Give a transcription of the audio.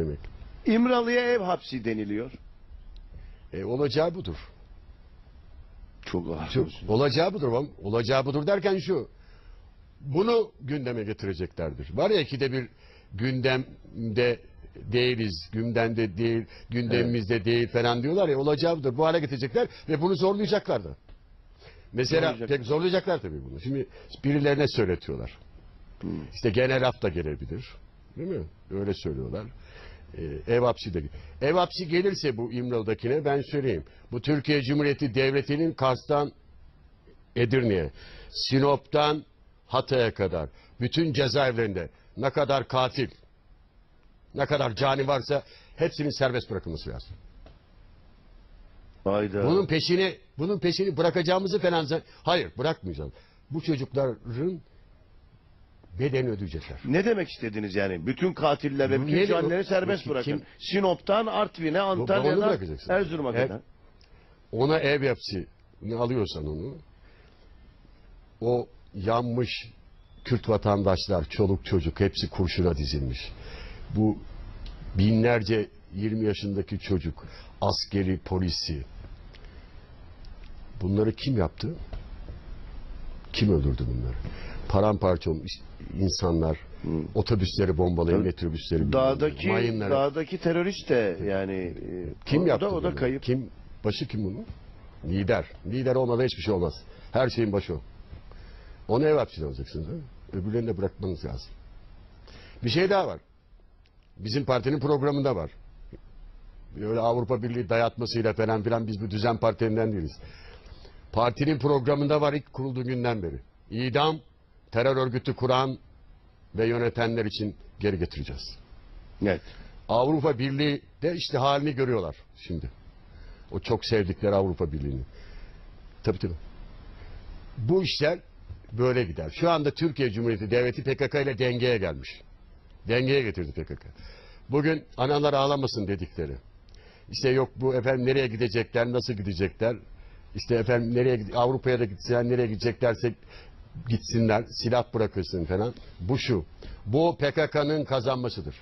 demek. İmralı'ya ev hapsi deniliyor. E, olacağı budur. Çok ağır. Şu, olacağı budur. oğlum. Olacağı budur derken şu. Bunu gündeme getireceklerdir. Var ya ikide bir gündemde değiliz, gündemde değil, gündemimizde değil falan diyorlar ya olacağı budur. Bu hale getirecekler ve bunu zorlayacaklar da. Mesela Zorlayacaklar. pek zorlayacaklar tabii bunu. Şimdi birilerine söyletiyorlar. İşte genel af da gelebilir. Değil mi? Öyle söylüyorlar. Ee, ev hapsi de. Ev hapsi gelirse bu İmralı'dakine ben söyleyeyim. Bu Türkiye Cumhuriyeti Devleti'nin Kars'tan Edirne'ye, Sinop'tan Hatay'a kadar bütün cezaevlerinde ne kadar katil, ne kadar cani varsa hepsinin serbest bırakılması lazım. Hayda. Bunun peşini bunun peşini bırakacağımızı falan hayır bırakmayacağız. Bu çocukların bedelini ödeyecekler. Ne demek istediniz yani? Bütün katiller ve bütün ne- canileri serbest Kim- bırakın. Sinop'tan Artvin'e, onu Antalya'dan bırakacaksın. Erzurum'a Evet. kadar. Ona ev hapsini alıyorsan onu o yanmış Kürt vatandaşlar, çoluk çocuk hepsi kurşuna dizilmiş. Bu binlerce 20 yaşındaki çocuk, askeri, polisi. Bunları kim yaptı? Kim öldürdü bunları? Paramparça olmuş insanlar, otobüsleri bombalayıp Tabii. metrobüsleri Dağdaki mayınları. dağdaki terörist de yani e, Kim o, yaptı da, o da kayıp. Kim başı kim bunun? Lider. Lider olmadan hiçbir şey olmaz. Her şeyin başı o. Onu ev hapsine alacaksınız? Öbürlerini de bırakmanız lazım. Bir şey daha var. Bizim partinin programında var. Öyle Avrupa Birliği dayatmasıyla falan filan biz bu düzen partilerinden değiliz. Partinin programında var ilk kurulduğu günden beri. İdam, terör örgütü kuran ve yönetenler için geri getireceğiz. Evet. Avrupa Birliği de işte halini görüyorlar şimdi. O çok sevdikleri Avrupa Birliği'ni. Tabii tabii. Bu işler böyle gider. Şu anda Türkiye Cumhuriyeti Devleti PKK ile dengeye gelmiş. Dengeye getirdi PKK. Bugün analar ağlamasın dedikleri. İşte yok bu efendim nereye gidecekler, nasıl gidecekler? İşte efendim nereye Avrupa'ya da gitsinler, nereye gideceklerse gitsinler, silah bırakırsın falan. Bu şu. Bu PKK'nın kazanmasıdır.